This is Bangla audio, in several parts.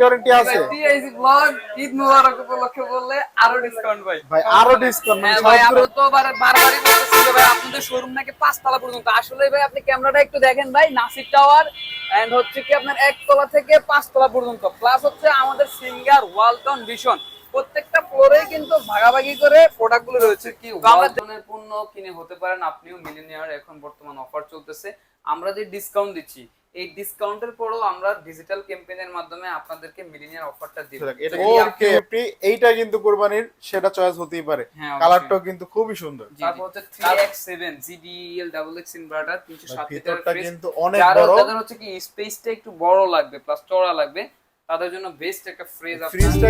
ওয়ারেন্টি আছে। টিআইসি ব্লগ ঈদ মোবারক উপলক্ষে বললে আরও ডিসকাউন্ট ভাই। ভাই আরও ডিসকাউন্ট হ্যাঁ ভাই আমরা তো বারবারই বলতেছি ভাই আপনাদের শোরুম নাকি পাঁচতলা পর্যন্ত। আসলে ভাই আপনি ক্যামেরাটা একটু দেখেন ভাই নাসিক টাওয়ার এন্ড হচ্ছে কি আপনার একতলা থেকে পাঁচতলা পর্যন্ত। প্লাস হচ্ছে আমাদের সিঙ্গার ওয়ালটন ভিশন প্রত্যেকটা ফ্লোরে কিন্তু ভাগাভাগি করে প্রোডাক্টগুলো রয়েছে কি ওয়ালটনের পণ্য কিনে হতে পারেন। আপনিও মিলিনিয়ার এখন বর্তমান অফার চলতেছে। আমরা যে ডিসকাউন্ট দিচ্ছি এই ডিসকাউন্টের পরেও আমরা ডিজিটাল ক্যাম্পেইনের মাধ্যমে আপনাদেরকে মিলিনিয়ার অফারটা দিব। ওকে এইটা কিন্তু কোরবানির সেটা চয়েস হতেই পারে। হ্যাঁ, কালারটাও কিন্তু খুবই সুন্দর। তারপর হচ্ছে 3x7 GDEL double X inverter 307 litre কিন্তু অনেক বড়। যাদের হচ্ছে কি স্পেসটা একটু বড় লাগবে প্লাস চড়া লাগবে তাদের জন্য বেস্ট একটা ফ্রেজ ফ্রিজটা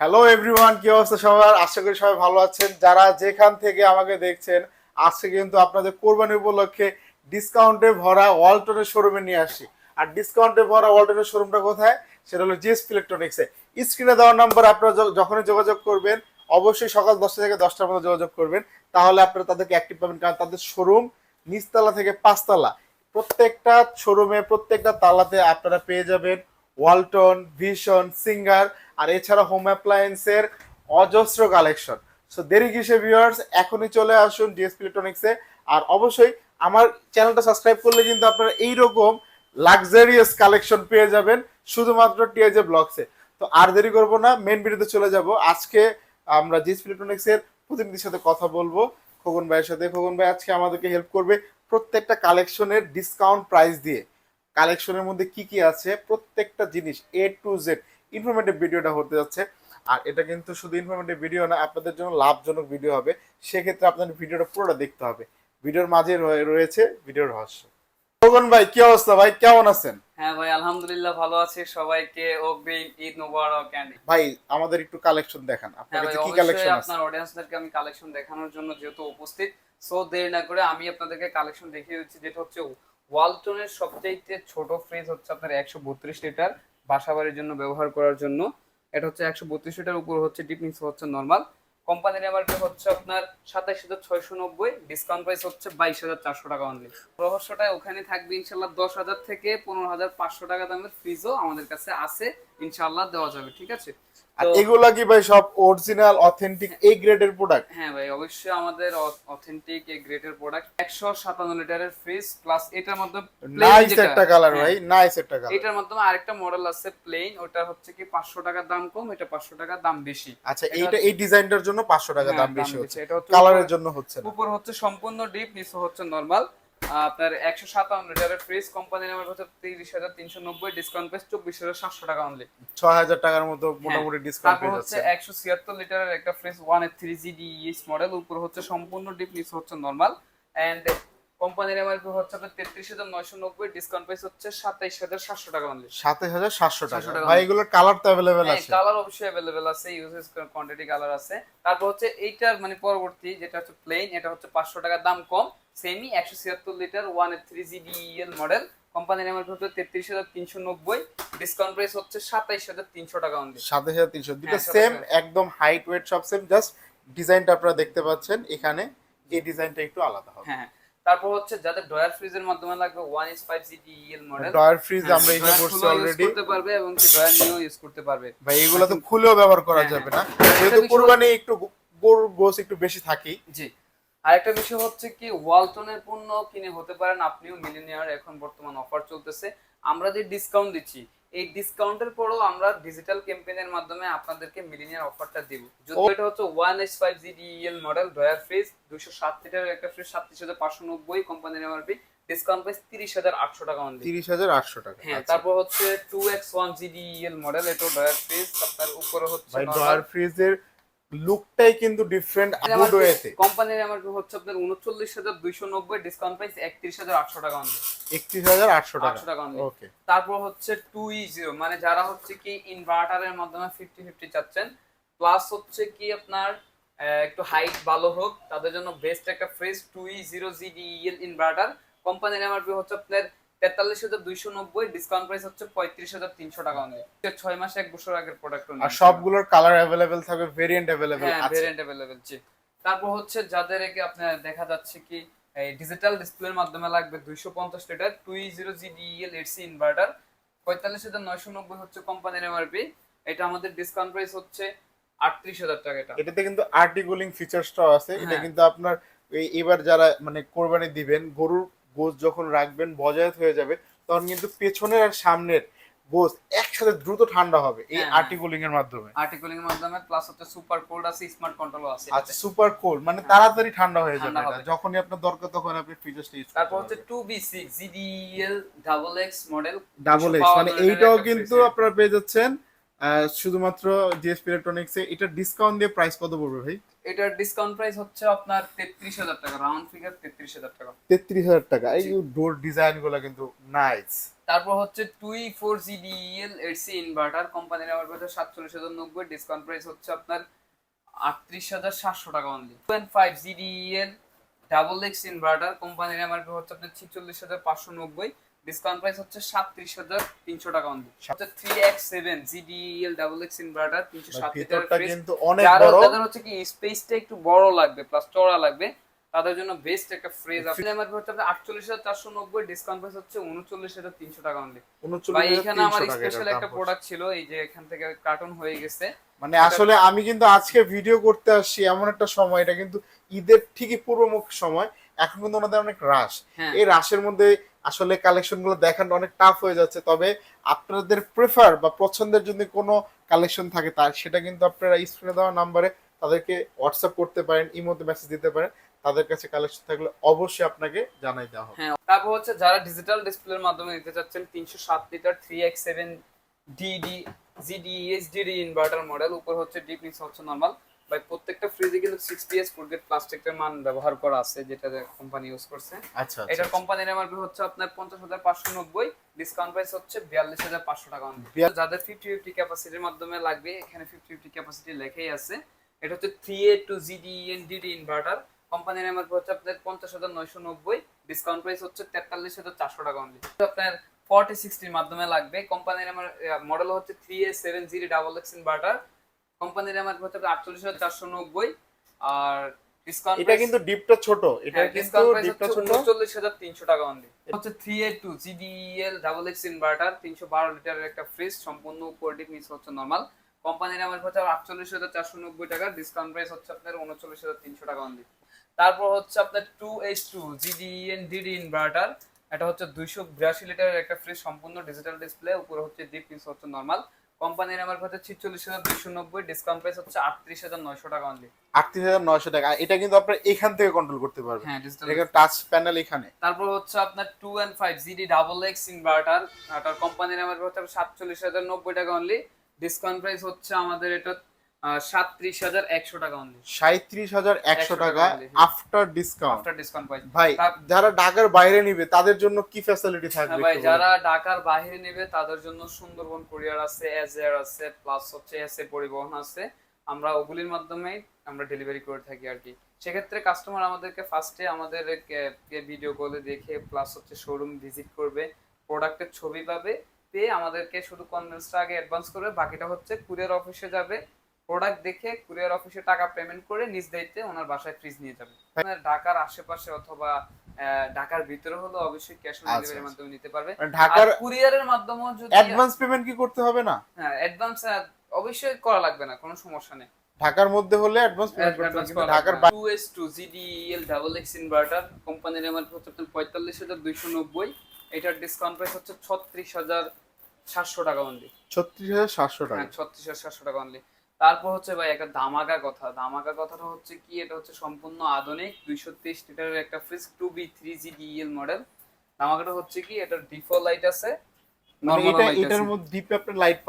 হ্যালো এভরিওয়ান কি অবস্থা সবার? আশা করি সবাই ভালো আছেন। যারা যেখান থেকে আমাকে দেখছেন আজকে কিন্তু আপনাদের কোরবানি উপলক্ষে ডিসকাউন্টে ভরা ওয়ালটনের শোরুমে নিয়ে আসি। আর ডিসকাউন্টে ভরা ওয়ালটনের শোরুমটা কোথায়? সেটা হলো জিএস ইলেকট্রনিক্সে স্ক্রিনে দেওয়া নাম্বার আপনারা যখনই যোগাযোগ করবেন, অবশ্যই সকাল দশটা থেকে দশটার মধ্যে যোগাযোগ করবেন। তাহলে আপনারা তাদেরকে অ্যাক্টিভ পাবেন কারণ তাদের শোরুম নিচতলা থেকে পাঁচতলা। প্রত্যেকটা শোরুমে প্রত্যেকটা তালাতে আপনারা পেয়ে যাবেন ওয়ালটন ভিশন সিঙ্গার আর এছাড়া হোম অ্যাপ্লায়েন্সের অজস্র কালেকশন সো দেরি কিসে ভিউয়ার্স এখনই চলে আসুন ডিএসপি ইলেকট্রনিক্সে আর অবশ্যই আমার চ্যানেলটা সাবস্ক্রাইব করলে কিন্তু আপনারা এইরকম লাক্সারিয়াস কালেকশন পেয়ে যাবেন, শুধুমাত্র টিএজে ব্লগসে তো আর দেরি করব না মেন ভিডিওতে চলে যাব। আজকে আমরা ডিএসপি ইলেকট্রনিক্সের প্রতিনিধির সাথে কথা বলব। খোকন ভাইয়ের সাথে। খোকন ভাই, আজকে আমাদেরকে হেল্প করবে প্রত্যেকটা কালেকশনের ডিসকাউন্ট প্রাইস দিয়ে। কালেকশনের মধ্যে কি কি আছে, প্রত্যেকটা জিনিস এ টু জেড ইনফরমেটিভ ভিডিওটা হতে যাচ্ছে। আর এটা কিন্তু শুধু ইনফরমেটিভ ভিডিও না, আপনাদের জন্য লাভজনক ভিডিও হবে। সেক্ষেত্রে আপনাদের ভিডিওটা পুরোটা দেখতে হবে। ভিডিওর মাঝে রয়ে- রয়েছে ভিডিওর রহস্য। খোকন ভাই কি অবস্থা ভাই? কেমন আছেন? হ্যাঁ ভাই আলহামদুলিল্লাহ ভালো আছি। সবাইকে অগ্রিম ঈদ মোবারক এন্ড ভাই আমাদের একটু কালেকশন দেখান। হ্যাঁ আপনার ভাই কাছে কি কালেকশন আছে? আপনার অডিয়েন্সদেরকে আমি কালেকশন দেখানোর জন্য যেহেতু উপস্থিত সো দেরি না করে আমি আপনাদেরকে কালেকশন দেখিয়ে দিচ্ছি যেটা হচ্ছে ওয়ালটনের সবচাইতে ছোট ফ্রিজ হচ্ছে আপনার একশো বত্রিশ লিটার বাসাবাড়ির জন্য ব্যবহার করার জন্য। এটা হচ্ছে একশো বত্রিশ লিটার উপর হচ্ছে ডিপ হচ্ছে নর্মাল কোম্পানির এমআরপি হচ্ছে আপনার সাতাইশ হাজার ছয়শো নব্বই ডিসকাউন্ট প্রাইস হচ্ছে বাইশ হাজার চারশো টাকা অনলি রহস্যটা ওখানে থাকবে ইনশাল্লাহ দশ হাজার থেকে পনেরো হাজার পাঁচশো টাকা দামের ফ্রিজও আমাদের কাছে আছে। ইনশাল্লাহ দেওয়া যাবে ঠিক আছে? আর এগুলা কি ভাই সব অরিজিনাল অথেন্টিক এই গ্রেডের প্রোডাক্ট হ্যাঁ ভাই অবশ্যই আমাদের অথেন্টিক এই গ্রেটের প্রোডাক্ট একশো সাতান্ন লিটারের ফ্রিজ প্লাস এটার মধ্যে নাইস একটা কালার হ্যাঁ, ভাই নাইস একটা কালার এটার মাধ্যমে আরেকটা মডেল আছে প্লেন ওটা হচ্ছে কি পাঁচশো টাকার দাম কম এটা পাঁচশো টাকার দাম বেশি। আচ্ছা এইটা এই ডিজাইনটার জন্য পাঁচশো টাকা হ্যাঁ, দাম বেশি। হচ্ছে। এটা কালারের জন্য হচ্ছে না। উপর হচ্ছে সম্পূর্ণ ডিপ নিচে হচ্ছে নর্মাল আপনার একশো সাতান্ন লিটারের ফ্রিজ কোম্পানি নামের হচ্ছে তিরিশ হাজার তিনশো নব্বই ডিসকাউন্ট পেস চব্বিশ হাজার সাতশো টাকা অনলি ছয় হাজার টাকার মতো মোটামুটি ডিসকাউন্ট হ্যাঁ, পেয়ে হচ্ছে একশো ছিয়াত্তর লিটারের একটা ফ্রিজ ওয়ানের থ্রি জি ইস মডেল উপর হচ্ছে সম্পূর্ণ ডিপ নিচে হচ্ছে নর্মাল এন্ড কোম্পানির এমআরপি হচ্ছে আপনার তেত্রিশ হাজার নয়শো নব্বই ডিসকাউন্ট প্রাইস হচ্ছে সাতাইশ হাজার সাতশো টাকা অনলি সাতাশ হাজার সাতশো টাকা। ভাই এগুলোর কালার তো অ্যাভেলেবেল আছে। কালার অবশ্যই অ্যাভেলেবেল আছে ইউজেস কোয়ান্টিটি কালার আছে। তারপর হচ্ছে এইটার মানে পরবর্তী যেটা হচ্ছে প্লেন এটা হচ্ছে পাঁচশো টাকা দাম কম সেমি একশো ছিয়াত্তর লিটার ওয়ানের থ্রি জি ডিএল মডেল কোম্পানির এমআরপি হচ্ছে তেত্রিশ হাজার তিনশো নব্বই ডিসকাউন্ট প্রাইস হচ্ছে সাতাইশ হাজার তিনশো টাকা অনলি সাতাশ হাজার তিনশো। দুটো হ্যাঁ, সেম একদম হাইট ওয়েট সব সেম জাস্ট ডিজাইনটা আপনারা দেখতে পাচ্ছেন। এখানে এই ডিজাইনটা একটু আলাদা হবে। হ্যাঁ। তারপর হচ্ছে যাদের ডয়ার ফ্রিজের মাধ্যমে লাগবে one S five G DL model drawer fridge আমরা এখানে করছি অলরেডি করতে পারবে এবং কি ডয়ার নিয়েও ইউজ করতে পারবে। ভাই এগুলো তো খুলেও ব্যবহার করা হ্যাঁ, যাবে না। হ্যাঁ। যেহেতু কুরবানি একটু গরুর গোস একটু বেশি থাকেই জি। আরেকটা বিষয় হচ্ছে কি ওয়ালটনের পণ্য কিনে হতে পারেন আপনিও মিলিনিয়ার এখন বর্তমান অফার চলতেছে। আমরা যে ডিসকাউন্ট দিচ্ছি এই ডিসকাউন্টের পরও আমরা ডিজিটাল ক্যাম্পেইনের মাধ্যমে আপনাদেরকে মিলিনিয়ার অফারটা দিব যদি এটা হচ্ছে one S five G DL model drawer fridge দুশো সাত লিটারের একটা ফ্রিজ সাতত্রিশ হাজার পাঁচশো নব্বই কোম্পানির এমআরপি ডিসকাউন্ট প্রাইস তিরিশ হাজার আটশো টাকা অনলি তিরিশ হাজার আটশো টাকা হ্যাঁ আচ্ছা। তারপর হচ্ছে two X one G DL model এটা ড্রয়ার ফ্রিজ আপনার উপরে হচ্ছে ড্রয়ার ফ্রিজের লুকটাই কিন্তু ডিফারেন্ট গুড ওয়েতে কোম্পানির এমআরপি হচ্ছে আপনার উনচল্লিশ হাজার দুইশো নব্বই ডিসকাউন্ট প্রাইস একত্রিশ হাজার আটশো টাকা অনলি একত্রিশ হাজার আটশো টাকা। আটশো টাকা অনলি ওকে তারপর হচ্ছে টু ই জিরো মানে যারা হচ্ছে কি ইনভার্টারের মাধ্যমে ফিফটি ফিফটি চাচ্ছেন প্লাস হচ্ছে কি আপনার একটু হাইট ভালো হোক তাদের জন্য বেস্ট একটা fridge two E zero G inverter কোম্পানির এমআরপি হচ্ছে আপনার তেতাল্লিশ হাজার দুইশো নব্বই ডিসকাউন্ট প্রাইস হচ্ছে পঁয়ত্রিশ হাজার তিনশো টাকা অনলি ছয় মাসে এক বছর আগের প্রোডাক্ট আর সবগুলোর কালার অ্যাভেলেবেল থাকবে ভেরিয়েন্ট অ্যাভেলেবেল ভেরিয়েন্ট অ্যাভেলেবেল জি। তারপর হচ্ছে যাদের একে আপনার দেখা যাচ্ছে কি এই ডিজিটাল ডিসপ্লের মাধ্যমে লাগবে দুইশো পঞ্চাশ litre two zero GDL EDC inverter পঁয়তাল্লিশ হাজার নয়শো নব্বই হচ্ছে কোম্পানির এমআরপি এটা আমাদের ডিসকাউন্ট প্রাইস হচ্ছে আটত্রিশ হাজার টাকা এটা। এটাতে কিন্তু আর্টিকুলিং ফিচার্সটাও আছে। এটা হ্যাঁ। কিন্তু আপনার এবার যারা মানে কোরবানি দিবেন গরুর গোস যখন রাখবেন বজায় হয়ে যাবে তখন কিন্তু পেছনের আর সামনের গোস একসাথে দ্রুত ঠান্ডা হবে এই হ্যাঁ। আর্টিকুলিং এর মাধ্যমে। আর্টিকুলিং এর মাধ্যমে প্লাস হচ্ছে সুপার কোল্ড আছে স্মার্ট কন্ট্রোলও আছে আচ্ছা সুপার কোল্ড মানে তাড়াতাড়ি ঠান্ডা হয়ে যাবে। যখনই আপনার দরকার তখন আপনি ফ্রিজারটা ইউজ তারপর হচ্ছে two B six GDL double X model double X মানে এইটাও কিন্তু আপনারা পেয়ে যাচ্ছেন শুধুমাত্র জিএসপি ইলেকট্রনিক্স এটা ডিসকাউন্ট দিয়ে প্রাইস কত পড়বে ভাই? এটার ডিসকাউন্ট প্রাইস হচ্ছে আপনার তেত্রিশ হাজার টাকা রাউন্ড ফিগার তেত্রিশ হাজার টাকা। তেত্রিশ হাজার টাকা। এই ডোর ডিজাইনগুলো কিন্তু নাইস তারপর হচ্ছে টুই ফোর জিডিএল এডসি ইনভার্টার কোম্পানির আমার কাছে সাতচল্লিশ হাজার নব্বই ডিসকাউন্ট প্রাইস হচ্ছে আপনার আটত্রিশ হাজার সাতশো টাকা only point five GDL double X inverter কোম্পানির আমার হচ্ছে আপনার ছিচল্লিশ হাজার পাঁচশো নব্বই। ডিসকাউন্ট প্রাইস হচ্ছে সাতত্রিশ হাজার তিনশো টাকা অনলি হচ্ছে three X seven GDL double X inverter তিনশো সাত কিন্তু অনেক বড়। যাদের হচ্ছে কি স্পেসটা একটু বড় লাগবে প্লাস চড়া লাগবে তাদের জন্য বেস্ট একটা ফ্রিজ আছে আমার হচ্ছে আপনার আটচল্লিশ হাজার চারশো নব্বই ডিসকাউন্ট প্রাইস হচ্ছে উনচল্লিশ হাজার তিনশো টাকা অনলি ভাই এখানে আমার স্পেশাল একটা প্রোডাক্ট ছিল এই যে এখান থেকে কার্টুন হয়ে গেছে। মানে আসলে আমি কিন্তু আজকে ভিডিও করতে আসছি এমন একটা সময় এটা কিন্তু ঈদের ঠিকই পূর্বমুখ সময় এখন কিন্তু ওনাদের অনেক রাশ হ্যাঁ। এই রাশের মধ্যে আসলে কালেকশনগুলো দেখানো অনেক টাফ হয়ে যাচ্ছে, তবে আপনাদের প্রেফার বা পছন্দের যদি কোনো কালেকশন থাকে তার, সেটা কিন্তু আপনারা স্ক্রিনে দেওয়া নাম্বারে তাদেরকে হোয়াটসঅ্যাপ করতে পারেন ইমোতে মেসেজ দিতে পারেন, তাদের কাছে কালেকশন থাকলে অবশ্যই আপনাকে জানাই দেওয়া হবে। হ্যাঁ তারপর হচ্ছে যারা ডিজিটাল ডিসপ্লের মাধ্যমে নিতে চাচ্ছেন, তিনশো সাত litre three X seven DD GDSDD inverter model উপর হচ্ছে ডিপ নিচে হচ্ছে নর্মাল ভাই প্রত্যেকটা ফ্রিজে কিন্তু সিক্স পিএস ফুডগেট প্লাস্টিকের মান ব্যবহার করা আছে যেটা কোম্পানি ইউজ করছে। আচ্ছা এটার কোম্পানির এমআরপি হচ্ছে আপনার পঞ্চাশ হাজার পাঁচশো নব্বই ডিসকাউন্ট প্রাইস হচ্ছে বিয়াল্লিশ হাজার পাঁচশো টাকা only। যাদের ফিফটি ফিফটি ক্যাপাসিটির মাধ্যমে লাগবে এখানে ফিফটি ফিফটি ক্যাপাসিটি লেখাই আছে। এটা হচ্ছে three A two GDN DD inverter কোম্পানির এমআরপি হচ্ছে আপনার পঞ্চাশ হাজার নয়শো নব্বই ডিসকাউন্ট প্রাইস হচ্ছে তেতাল্লিশ হাজার চারশো টাকা অনলি আপনার ফর্টি সিক্সটির মাধ্যমে লাগবে কোম্পানির আমার মডেল হচ্ছে three A seven GD double X inverter কোম্পানির এমআরপি হচ্ছে আটচল্লিশ হাজার চারশো নব্বই আর ডিসকাউন্ট এটা কিন্তু ডিপটা ছোট। এটা হ্যাঁ, কিন্তু ডিপটা ছোট। উনচল্লিশ হাজার তিনশো টাকা অনলি হচ্ছে three A two GDL double X inverter তিনশো বারো লিটারের একটা ফ্রিজ সম্পূর্ণ উপর ডিপ নিচে হচ্ছে নরমাল কোম্পানির আমার হচ্ছে আটচল্লিশ হাজার চারশো নব্বই টাকা ডিসকাউন্ট প্রাইস হচ্ছে আপনার উনচল্লিশ হাজার তিনশো টাকা অনলি তারপর হচ্ছে আপনার two H two GDN DD inverter এটা হচ্ছে দুইশো বিরাশি লিটারের একটা ফ্রিজ সম্পূর্ণ ডিজিটাল ডিসপ্লে উপরে হচ্ছে ডিপ মিস হচ্ছে নর্মাল কোম্পানির আমার হচ্ছে ছিচল্লিশ হাজার দুইশো নব্বই ডিসকাউন্ট প্রাইস হচ্ছে আটত্রিশ হাজার নয়শো টাকা অনলি আটত্রিশ হাজার নয়শো টাকা এটা কিন্তু আপনার এখান থেকে কন্ট্রোল করতে পারবেন। হ্যাঁ ডিজিটাল এটা টাচ প্যানেল এখানে। তারপর হচ্ছে আপনার two and five GD double X inverter আর কোম্পানির আমার হচ্ছে সাতচল্লিশ হাজার নব্বই টাকা অনলি ডিসকাউন্ট প্রাইস হচ্ছে আমাদের এটা সাতত্রিশ হাজার একশো টাকা অনলি সাঁত্রিশ হাজার একশো টাকা টাকা after discount after discount price ভাই যারা ঢাকার বাইরে নিবে তাদের জন্য কি ফ্যাসিলিটি থাকবে হ্যাঁ ভাই যারা ঢাকার বাইরে নেবে তাদের জন্য সুন্দরবন কুরিয়ার আছে এজের আছে প্লাস হচ্ছে এসএ পরিবহন আছে। আমরা ওগুলির মাধ্যমে আমরা ডেলিভারি করে থাকি আর কি। সেক্ষেত্রে কাস্টমার আমাদেরকে ফার্স্টে আমাদের ভিডিও কলে দেখে প্লাস হচ্ছে শোরুম ভিজিট করবে প্রোডাক্টের ছবি পাবে পেয়ে আমাদেরকে শুধু কনভেন্সটা আগে অ্যাডভান্স করবে বাকিটা হচ্ছে কুরিয়ার অফিসে যাবে প্রোডাক্ট দেখে কুরিয়ার অফিসে টাকা পেমেন্ট করে নিজ দায়িত্বে ওনার বাসায় ফ্রিজ নিয়ে যাবে। ঢাকার আশেপাশে অথবা ঢাকার ভিতরে হলে অবশ্যই ক্যাশ অন ডেলিভারির। মাধ্যমে নিতে পারবে। ঢাকার আর কুরিয়ারের মাধ্যমেও যদি অ্যাডভান্স পেমেন্ট কি করতে হবে না? হ্যাঁ অ্যাডভান্স অবশ্যই করা লাগবে না কোনো সমস্যা নেই। ঢাকার মধ্যে হলে অ্যাডভান্স পেমেন্ট করতে হবে কিন্তু ঢাকার বাইরে two S two GDL double X inverter কোম্পানির এমআরপি হচ্ছে আপনার পঁয়তাল্লিশ হাজার দুইশো নব্বই এটার ডিসকাউন্ট প্রাইস হচ্ছে ছত্রিশ হাজার সাতশো টাকা অনলি ছত্রিশ হাজার সাতশো টাকা। হ্যাঁ ছত্রিশ হাজার সাতশো টাকা অনলি তারপর হচ্ছে ভাই একটা ধামাকা কথা। ধামাকা কথাটা হচ্ছে কি? এটা হচ্ছে সম্পূর্ণ আধুনিক দুইশো তেইশ লিটারের একটা fridge two B three G DL model ধামাকাটা হচ্ছে কি? এটার ডিফল্ট লাইট আছে মানে এটার মধ্যে ডিপে আপনি লাইট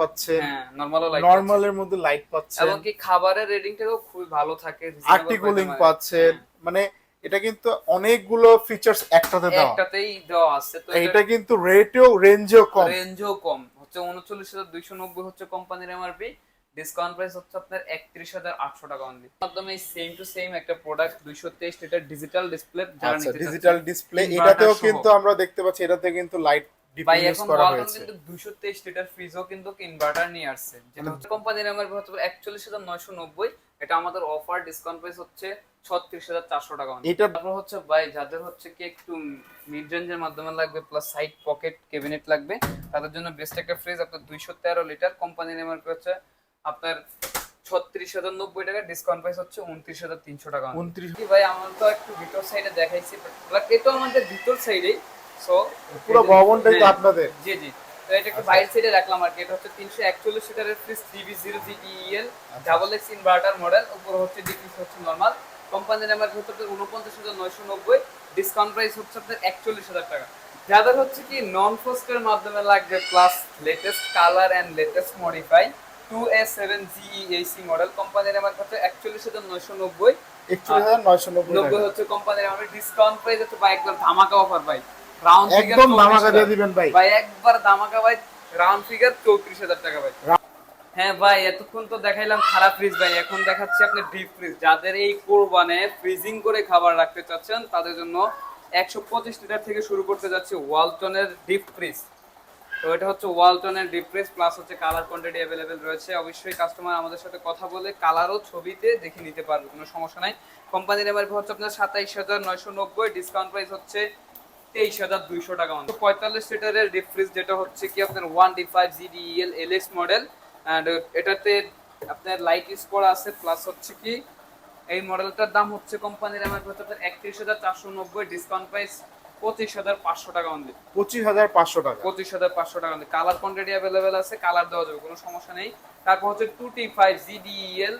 হ্যাঁ নর্মালও লাইট নরমালের মধ্যে লাইট পাচ্ছেন। এবং কি খাবারের রেটিংটাও খুবই ভালো থাকে আর্টিকুলিং হ্যাঁ। মানে এটা কিন্তু অনেকগুলো ফিচার্স একটাতে দেওয়া। একটাতেই দেওয়া আছে। তো এটা কিন্তু রেটেও রেঞ্জও কম। রেঞ্জও কম। হচ্ছে উনচল্লিশ হাজার দুইশো নব্বই হচ্ছে কোম্পানির এমআরপি ডিসকাউন্ট প্রাইস হচ্ছে আপনার একত্রিশ হাজার আটশো টাকা অনলি মাধ্যমে সেম টু সেম একটা প্রোডাক্ট দুইশো তেইশ litre digital display digital display এটাতেও কিন্তু আমরা দেখতে পাচ্ছি এটাতে কিন্তু লাইট ভাই এখন ওয়ালটন কিন্তু দুইশো তেইশ লিটার ফ্রিজও কিন্তু ইনভার্টার নিয়ে আসছে। যেটা কোম্পানির এমআরপি হচ্ছে এটা আমাদের অফার ডিসকাউন্ট প্রাইস হচ্ছে ছত্রিশ হাজার চারশো টাকা only। এটা তারপর হচ্ছে ভাই যাদের হচ্ছে কি একটু মিড রেঞ্জের মাধ্যমে লাগবে প্লাস সাইড পকেট ক্যাবিনেট লাগবে তাদের জন্য বেস্ট একটা ফ্রিজ আপনার দুইশো তেরো লিটার কোম্পানি নেমার হচ্ছে আপনার ছত্রিশ হাজার নব্বই টাকা ডিসকাউন্ট প্রাইস হচ্ছে উনত্রিশ হাজার তিনশো টাকা। উনত্রিশ ভাই আমার তো একটু ভিতর সাইডে দেখাইছি বাট এটা আমাদের ভিতর সাইডেই সো পুরো ভবনটাই তো আপনাদের। জি জি। তো এটা একটু বাইরের সাইডে রাখলাম আর কি। এটা হচ্ছে তিনশো একচল্লিশ লিটারের fridge zero GTL double X inverter model উপরে হচ্ছে ডিপিস হচ্ছে নর্মাল কোম্পানির নাম্বার হচ্ছে উনপঞ্চাশ হাজার নয়শো নব্বই ডিসকাউন্ট প্রাইস হচ্ছে আপনার একচল্লিশ হাজার টাকা। যাদের হচ্ছে কি নন ফোস্টের মাধ্যমে লাগবে plus latest colour and latest modify two S seven GE AC model. কোম্পানির নাম্বার হচ্ছে একচল্লিশ হাজার নয়শো নব্বই। একচল্লিশ হাজার নয়শো নব্বই হচ্ছে কোম্পানির ডিসকাউন্ট প্রাইস হচ্ছে ভাই একবার ধামাকা অফার ভাই। রাউন্ড একদম ধামাকা দিয়ে দিবেন ভাই। ভাই একবার দামাকা ভাই রাউন্ড ফিগার চৌত্রিশ হাজার টাকা ভাই। হ্যাঁ ভাই এতক্ষণ তো দেখাইলাম খারাপ ফ্রিজ ভাই। এখন দেখাচ্ছি আপনি ডিপ ফ্রিজ যাদের এই কোরবানে ফ্রিজিং করে খাবার রাখতে চাচ্ছেন তাদের জন্য একশো পঁচিশ লিটার থেকে শুরু করতে যাচ্ছে ওয়ালটনের ডিপ ফ্রিজ তো এটা হচ্ছে ওয়ালটনের ডিপ ফ্রিজ প্লাস হচ্ছে কালার কোয়ান্টিটি অ্যাভেলেবেল রয়েছে। অবশ্যই কাস্টমার আমাদের সাথে কথা বলে কালারও ছবিতে দেখে নিতে পারবে, কোনো সমস্যা নাই। কোম্পানির এমআরপি হচ্ছে আপনার সাতাইশ হাজার নয়শো নব্বই ডিসকাউন্ট প্রাইস হচ্ছে তেইশ হাজার দুইশো টাকা মতো পঁয়তাল্লিশ লিটারের ডিপ ফ্রিজ যেটা হচ্ছে কি আপনার one D five GDL L X model and এটাতে আপনার লাইট ইউজ করা আছে প্লাস হচ্ছে কি এই মডেলটার দাম হচ্ছে কোম্পানির আমার হচ্ছে আপনার একত্রিশ হাজার চারশো নব্বই ডিসকাউন্ট প্রাইস পঁচিশ হাজার পাঁচশো টাকা অনলি পঁচিশ হাজার পাঁচশো টাকা। পঁচিশ হাজার পাঁচশো টাকা। অনলি কালার কোয়ান্টিটি অ্যাভেলেবেল আছে কালার দেওয়া যাবে কোনো সমস্যা নেই। তারপর হচ্ছে two T five GDL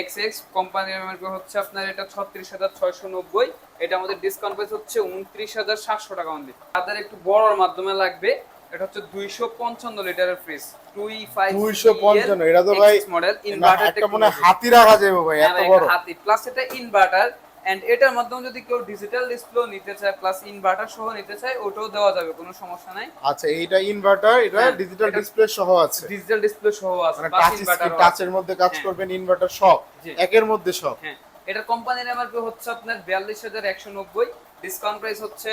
X X কোম্পানির হচ্ছে আপনার এটা ছত্রিশ হাজার ছয়শো নব্বই। এটা আমাদের ডিসকাউন্ট প্রাইস হচ্ছে উনত্রিশ হাজার সাতশো টাকা অনলি তাদের একটু বড়র মাধ্যমে লাগবে এটা হচ্ছে দুইশো পঞ্চান্ন লিটারের ফ্রিজ টুই ফাইভ দুইশো পঞ্চান্ন এটা তো ভাই মডেল ইনভার্টার মনে হাতি রাখা যাবে ভাই এত বড়। হাতি। প্লাস এটা ইনভার্টার এন্ড এটার মাধ্যমে যদি কেউ ডিজিটাল ডিসপ্লে নিতে চায় প্লাস ইনভার্টার সহ নিতে চায় ওটাও দেওয়া যাবে কোনো সমস্যা নাই। আচ্ছা এইটা ইনভার্টার এটা হ্যাঁ, ডিজিটাল ডিসপ্লে সহ আছে। ডিজিটাল ডিসপ্লে সহ আছে টাচ ইনভার্টার টাচের মধ্যে কাজ হ্যাঁ। করবেন ইনভার্টার সব একের মধ্যে সব। হ্যাঁ এটা কোম্পানির এমআরপি হচ্ছে আপনার বিয়াল্লিশ হাজার একশো নব্বই ডিসকাউন্ট প্রাইস হচ্ছে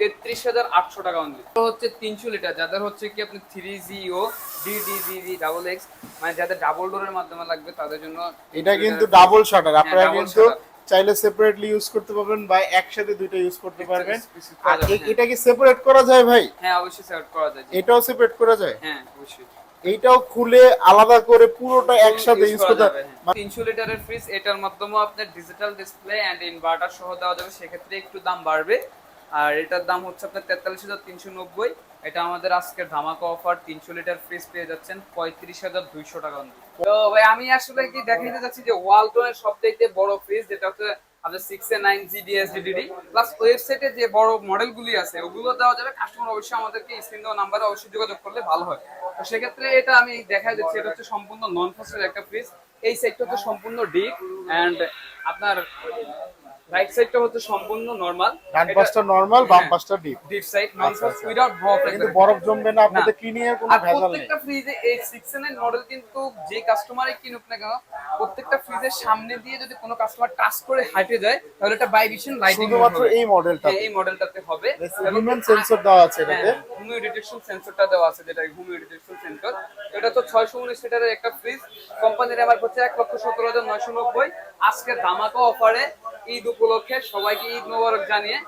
তেত্রিশ হাজার আটশো টাকা অনলি তো হচ্ছে তিনশো লিটার যাদের হচ্ছে কি আপনি three G O DDGG double X মানে যাদের ডাবল ডোরের মাধ্যমে লাগবে তাদের জন্য এটা কিন্তু ডাবল শাটার আপনারা কিন্তু। চাইলে সেপারেটলি ইউজ করতে পারবেন বা একসাথে দুইটা ইউজ করতে পারবেন। আর এটা কি সেপারেট করা যায় ভাই? হ্যাঁ অবশ্যই সেপারেট করা যায় এটাও সেপারেট করা যায়? হ্যাঁ অবশ্যই। এইটাও খুলে আলাদা করে পুরোটা একসাথে ইউজ করতে হ্যাঁ। তিনশো লিটারের ফ্রিজ এটার মাধ্যমে আপনার ডিজিটাল ডিসপ্লে এন্ড ইনভার্টার সহ দেওয়া যাবে সেক্ষেত্রে একটু দাম বাড়বে। আর এটার দাম হচ্ছে আপনার তেতাল্লিশ হাজার তিনশো নব্বই। এটা আমাদের আজকের ধামাকা অফার তিনশো লিটার ফ্রিজ পেয়ে যাচ্ছেন পঁয়ত্রিশ হাজার দুইশো টাকা তো ভাই, আমি আসলে কি দেখাইতে চাচ্ছি যে ওয়ালটনের সবথেকে বড় ফ্রিজ যেটা হচ্ছে আপনার six A nine GDS DDD plus ওয়েবসাইটে যে বড় মডেলগুলি আছে, ওগুলো দেওয়া যাবে। কাস্টমার অবশ্যই আমাদেরকে স্ক্রিন দেওয়া নাম্বারে অবশ্যই যোগাযোগ করলে ভালো হয়। তো সেক্ষেত্রে এটা আমি দেখা যাচ্ছে এটা হচ্ছে সম্পূর্ণ নন ফসের একটা ফ্রিজ এই সাইডটা হচ্ছে সম্পূর্ণ ডিপ অ্যান্ড আপনার রাইট সাইডটা হচ্ছে সম্পূর্ণ নর্মাল ডান পাশটা নরমাল বাম। পাশটা ডিপ ডিপ সাইড। উইদাউট বরফ কিন্তু বরফ জমবে না আপনাদের ক্লিনিং এর কোনো ভেজাল নেই? প্রত্যেকটা ফ্রিজে এই মডেল কিন্তু যে কাস্টমারই কিনুক না কেন প্রত্যেকটা ফ্রিজের সামনে দিয়ে যদি কোনো কাস্টমার টাচ করে হাঁটে যায় তাহলে এটা বাইভিশন লাইটিং শুধুমাত্র এই মডেলটা এই মডেলটাতে হবে। হিউম্যান সেন্সর দেওয়া আছে এটাতে। হুমিও ডিটেকশন সেন্সরটা দেওয়া আছে যেটা হুমিও ডিটেকশন সেন্সর এটা তো ছয়শো উনিশ লিটারের একটা ফ্রিজ কোম্পানির আমার হচ্ছে এক লক্ষ সতেরো হাজার নয়শো নব্বই। আজকে ধামাকা অফারে ঈদ উপলক্ষে সবাইকে ঈদ মোবারক জানিয়ে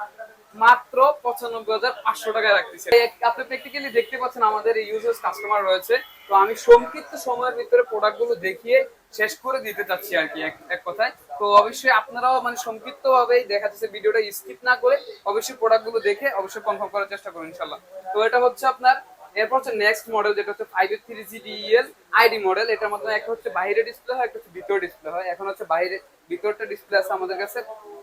মাত্র পঁচানব্বই হাজার পাঁচশো টাকায় রাখতেছে। আপনি প্র্যাকটিক্যালি দেখতে পাচ্ছেন আমাদের ইউজার্স কাস্টমার রয়েছে। তো আমি সংক্ষিপ্ত সময়ের ভিতরে প্রোডাক্টগুলো দেখিয়ে শেষ করে দিতে চাচ্ছি আর কি এক- কথায়। তো অবশ্যই আপনারাও মানে সংক্ষিপ্ত ভাবেই দেখা যাচ্ছে ভিডিওটা স্কিপ না করে অবশ্যই প্রোডাক্টগুলো দেখে অবশ্যই কনফার্ম করার চেষ্টা করুন ইনশাল্লাহ তো এটা হচ্ছে আপনার এরপর হচ্ছে নেক্সট মডেল যেটা হচ্ছে five three G DL ID model এটার মধ্যে একটা হচ্ছে বাইরে ডিসপ্লে হয় একটা হচ্ছে ভিতরে ডিসপ্লে হয়। এখন হচ্ছে বাইরে ভিতরটা ডিসপ্লে আছে আমাদের কাছে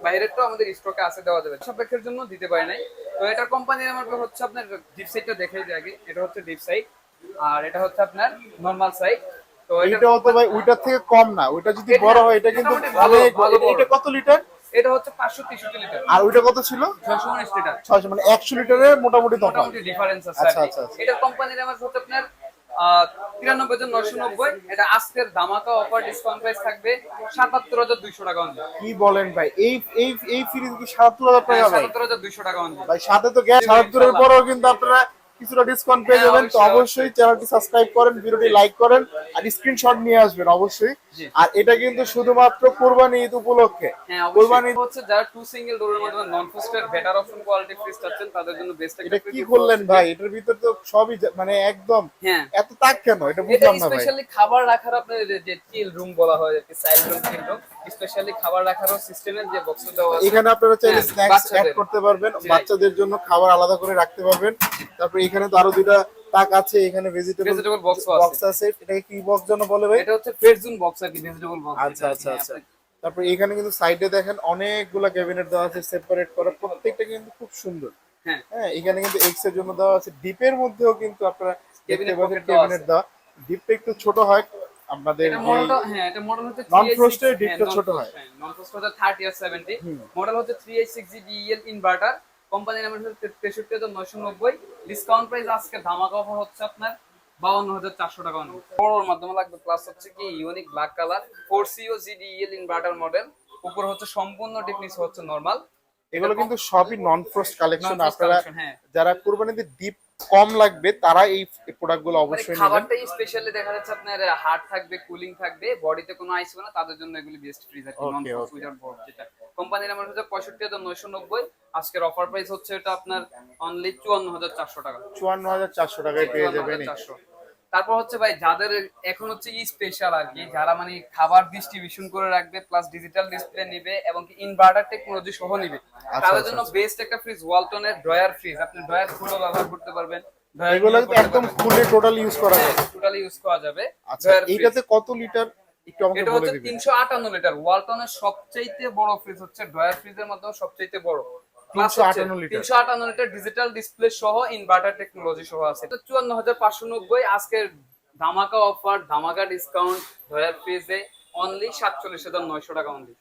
বাইরেরটাও আমাদের স্টকে আছে দেওয়া যাবে। সাপেক্ষের জন্য দিতে পারি নাই। তো এটার কোম্পানির আমার হচ্ছে আপনার ডিপ সাইডটা দেখাই যায় আগে। এটা হচ্ছে ডিপ সাইড আর এটা হচ্ছে আপনার নর্মাল সাইড তো এটা তো ভাই ওইটার থেকে কম না। ওইটা যদি বড় হয় এটা কিন্তু ভালো। এটা কত লিটার এটা হচ্ছে লিটার। আর ওইটা কত ছিল? ছয়শো উনিশ লিটার। ছয়শো মানে একশো লিটারের মোটামুটি তফাৎ মোটামুটি ডিফারেন্স আছে আচ্ছা, আচ্ছা, আচ্ছা। এটা কোম্পানির আমার হচ্ছে আপনার তিরানব্বই হাজার নয়শো নব্বই। এটা আজকের ধামাকা অফার ডিসকাউন্ট প্রাইস থাকবে সাতাত্তর হাজার দুইশো টাকা অনলি কি বলেন ভাই? এই এই এই ফ্রিজ কি সাতাত্তর হাজার টাকা সাতাত্তর হাজার দুইশো টাকা অনলি ভাই সাথে তো গ্যাস সাতাত্তরের পরেও কিন্তু আপনারা কিছুটা ডিসকাউন্ট পেয়ে হ্যাঁ, যাবেন তো অবশ্যই, চ্যানেলটি সাবস্ক্রাইব করেন ভিডিওটি লাইক করেন আর স্ক্রিনশট নিয়ে আসবেন অবশ্যই। আর এটা কিন্তু শুধুমাত্র কোরবানি ঈদ উপলক্ষে। হ্যাঁ কোরবানি অবশ্যই হচ্ছে যারা টু সিঙ্গেল ডোরের মাধ্যমে নন ফুস্টের বেটার অপশন কোয়ালিটি ফ্রিজ চাচ্ছেন তাদের জন্য বেস্ট এটা কি করলেন ভাই? এটার ভিতর তো সবই মানে একদম হ্যাঁ। এত তাক কেন? এটা বুঝলাম না ভাই। স্পেশালি খাবার রাখার আপনার যে- চিল রুম বলা হয় আর কি side room chill room specially খাবার রাখারও সিস্টেমের যে বক্স দেওয়া আছে। এখানে আপনারা চাইলে স্ন্যাক্স। অ্যাড করতে পারবেন বাচ্চাদের জন্য খাবার আলাদা করে রাখতে পারবেন। তারপর এখানে তো আরও দুইটা তাক আছে এখানে ভেজিটেবল ভেজিটেবল বক্স আছে। বক্স আছে। এটা কি বক্স জন্য বলে ভাই? এটা হচ্ছে ফ্রেজুন বক্স আর কি ভেজিটেবল বক্স আচ্ছা আচ্ছা আচ্ছা। তারপর এখানে কিন্তু সাইডে দেখেন অনেকগুলা ক্যাবিনেট দেওয়া আছে সেপারেট করা প্রত্যেকটা কিন্তু খুব সুন্দর। হ্যাঁ। হ্যাঁ এখানে কিন্তু এক্সের জন্য দেওয়া আছে। ডিপের মধ্যেও কিন্তু আপনারা ক্যাবিনেট দেওয়া ডিপটা একটু ছোট হয়। আমাদের হ্যাঁ এটা মডেল হচ্ছে Non-frost এর ডিপটা ছোট হয়। নন ফ্রস্ট হচ্ছে 30 আর 70 মডেল হচ্ছে 386G DEL ইনভার্টার কোম্পানির নাম হচ্ছে 63990 ডিসকাউন্ট প্রাইস আজকে ধামাকা অফার হচ্ছে আপনার 52400 টাকা অনলি। বড়র মাধ্যমে লাগবে প্লাস হচ্ছে কি unique black colour 4CO GDEL inverter model উপর হচ্ছে সম্পূর্ণ টেকনিক্স হচ্ছে নরমাল এগুলো কিন্তু সবই নন ফ্রস্ট কালেকশন আপনারা হ্যাঁ। যারা কোরবানিতে ডিপ কম লাগবে তারা এই প্রোডাক্টগুলো মানে অবশ্যই নেবেন। খাবারটাই স্পেশালি দেখা যাচ্ছে আপনার হার্ড থাকবে কুলিং থাকবে বডিতে কোনো আইস হবে না তাদের জন্য এগুলি বেস্ট ফ্রিজ আছে নন ফ্রিজার বড বোর্ড যেটা। কোম্পানির নাম হচ্ছে পঁয়ষট্টি হাজার নয়শো নব্বই আজকের অফার প্রাইস হচ্ছে এটা আপনার অনলি চুয়ান্ন হাজার চারশো টাকা। চুয়ান্ন হাজার চারশো টাকায় পেয়ে যাবেন। 54,400 তারপর হচ্ছে ভাই যাদের এখন হচ্ছে ই স্পেশাল আর কি যারা মানে খাবার ডিস্ট্রিবিউশন করে রাখবে প্লাস ডিজিটাল ডিসপ্লে নিবে এবং কি ইনভার্টার টেকনোলজি সহ নিবে তাদের আচ্ছা, জন্য বেস্ট একটা ফ্রিজ ওয়ালটনের ড্রয়ার ফ্রিজ আপনি ড্রয়ার খুলে ব্যবহার করতে পারবেন এগুলো কিন্তু একদম ফুলে টোটাল ইউজ করা যায় টোটালি ইউজ করা যাবে আচ্ছা এইটাতে কত লিটার একটু আমাকে এটা বলে হচ্ছে দিবেন। তিনশো আটান্ন লিটার ওয়ালটনের সবচাইতে বড় ফ্রিজ হচ্ছে ড্রয়ার ফ্রিজের মধ্যে সবচাইতে বড়। 358 লিটার। তিনশো আটান্ন লিটার ডিজিটাল ডিসপ্লে সহ ইনভার্টার টেকনোলজি সহ আছে। এটা চুয়ান্ন হাজার পাঁচশো নব্বই আজকের ধামাকা অফার ধামাকা ডিসকাউন্ট অনলি সাতচল্লিশ হাজার নয়শো টাকা অনলি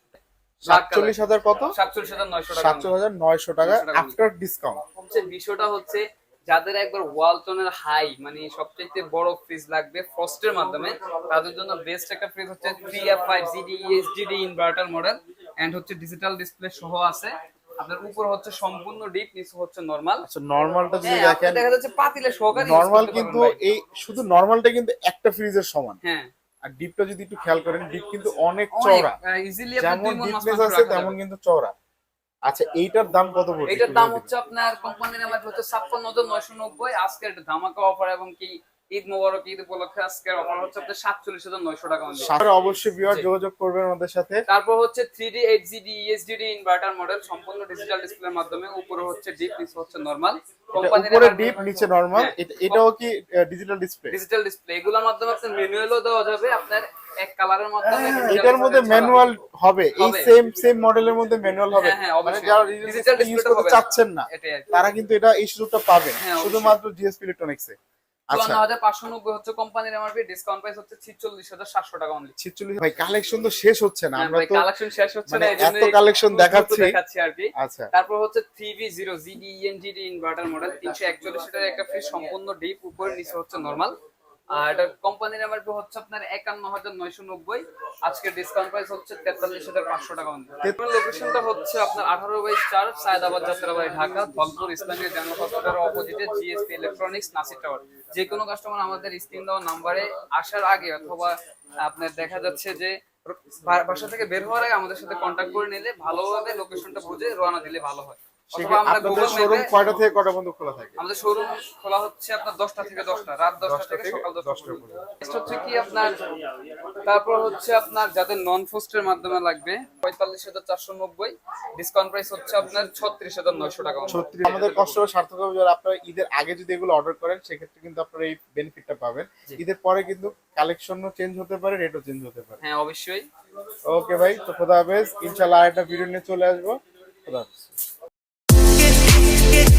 সাতচল্লিশ হাজার কত? সাতচল্লিশ হাজার নয়শো টাকা সাতচল্লিশ হাজার নয়শো টাকা আফটার ডিসকাউন্ট হচ্ছে বিষয়টা হচ্ছে যাদের একবার ওয়ালটনের হাই মানে সবচেয়ে বড় ফ্রিজ লাগবে ফ্রস্টের মাধ্যমে তাদের জন্য বেস্ট একটা ফ্রিজ হচ্ছে three F five GD HDD inverter model and হচ্ছে ডিজিটাল ডিসপ্লে সহ আছে। আপনার উপর হচ্ছে সম্পূর্ণ ডিপ নিচে হচ্ছে নরমাল আচ্ছা নর্মালটা যদি হ্যাঁ দেখেন দেখা যাচ্ছে পাতিলে সহকারে নর্মাল কিন্তু এই শুধু নর্মালটা কিন্তু একটা ফ্রিজের সমান। হ্যাঁ। আর ডিপটা যদি একটু খেয়াল করেন ডিপ কিন্তু অনেক চওড়া। ইজিলি আপনি যেমন দুই মাছ ডিপনেস আছে তেমন কিন্তু চওড়া। আচ্ছা এইটার দাম কত পড়ছে? এটার দাম হচ্ছে আপনার কোম্পানির নাম হচ্ছে ছাপ্পান্ন হাজার নয়শো নব্বই। আজকের একটা ধামাকা অফার এবং কি ঈদ মোবারক ঈদ উপলক্ষে অফার হচ্ছে সাতচল্লিশ হাজার নয়শো টাকা। অবশ্যই যোগাযোগ করবেন আমাদের সাথে। তারপর হচ্ছে three D eight GD ESDD inverter model সম্পূর্ণ ডিজিটাল ডিসপ্লের মাধ্যমে। উপরে হচ্ছে ডিপ নিচে হচ্ছে নরমাল উপরে ডিপ নিচে নরমাল হ্যাঁ। এটাও কি ডিজিটাল ডিসপ্লে ডিজিটাল ডিসপ্লে এগুলোর মাধ্যমে আপনার ম্যানুয়ালও দেওয়া যাবে। আপনার এক কালারের মাধ্যমে এটার মধ্যে ম্যানুয়াল হবে। এই সেম সেম মডেলের মধ্যে ম্যানুয়াল হবে। হ্যাঁ, হ্যাঁ, মানে যারা ডিজিটাল করতে চাচ্ছেন না। তারা কিন্তু এটা এই সুযোগটা পাবেন। হ্যাঁ, শুধুমাত্র জিএসপি ইলেকট্রনিক্সে চুয়ান্ন পাঁচশো নব্বই হচ্ছে কোম্পানির এমআরপি ডিসকাউন্ট প্রাইস হচ্ছে ছিচল্লিশ হাজার সাতশো টাকা অনলি ছিচল্লিশ ভাই কালেকশন তো শেষ হচ্ছে না আমরা তো কালেকশন শেষ হচ্ছে মানে না জন্য এত collection দেখাচ্ছি। দেখাচ্ছি আর কি। আচ্ছা। তারপর হচ্ছে three V zero GD inverter model তিনশো একচল্লিশ একটা ফ্রিজ সম্পূর্ণ ডিপ উপরে নিচে হচ্ছে নর্মাল এটা কোম্পানির এমআরপি হচ্ছে আপনার একান্ন হাজার নয়শো নব্বই। আজকের ডিসকাউন্ট প্রাইস হচ্ছে তেতাল্লিশ হাজার পাঁচশো টাকা লোকেশনটা হচ্ছে আপনার আঠারো বাই চার সায়দাবাদ যাত্রাবাড়ি ঢাকা ধলপুর ইসলামিক জেনারেল হসপিটালের অপোজিটে জিএসপি ইলেকট্রনিক্স নাসির টাওয়ার। যে কোনো কাস্টমার আমাদের স্ক্রিন দেওয়া নাম্বারে আসার আগে অথবা আপনার দেখা যাচ্ছে যে বাসা থেকে বের হওয়ার আগে আমাদের সাথে কন্ট্যাক্ট করে নিলে ভালোভাবে লোকেশনটা বুঝে রওনা দিলে ভালো হয়। আপনাদের শোরুম কয়টা থেকে কটা পর্যন্ত খোলা থাকে? আমাদের শোরুম খোলা হচ্ছে আপনার দশটা থেকে দশটা রাত দশটা দশটা থেকে থেকে সকাল দশটা দশটা পর্যন্ত। হচ্ছে কি আপনার তারপর হচ্ছে আপনার যাদের নন ফোস্টের মাধ্যমে লাগবে পঁয়তাল্লিশ হাজার চারশো নব্বই ডিসকাউন্ট প্রাইস হচ্ছে আপনার ছত্রিশ হাজার নয়শো টাকা ছত্রিশ আমাদের কষ্টটা সার্থক হবে যারা আপনারা ঈদের আগে যদি এগুলো অর্ডার করেন সেক্ষেত্রে কিন্তু আপনারা এই বেনিফিটটা পাবেন। ঈদের পরে কিন্তু কালেকশনও চেঞ্জ হতে পারে রেটও চেঞ্জ হতে পারে। হ্যাঁ অবশ্যই। ওকে ভাই তো খোদা হাফেজ। ইনশাল্লাহ আরেকটা ভিডিও নিয়ে চলে আসব। খোদা হাফেজ।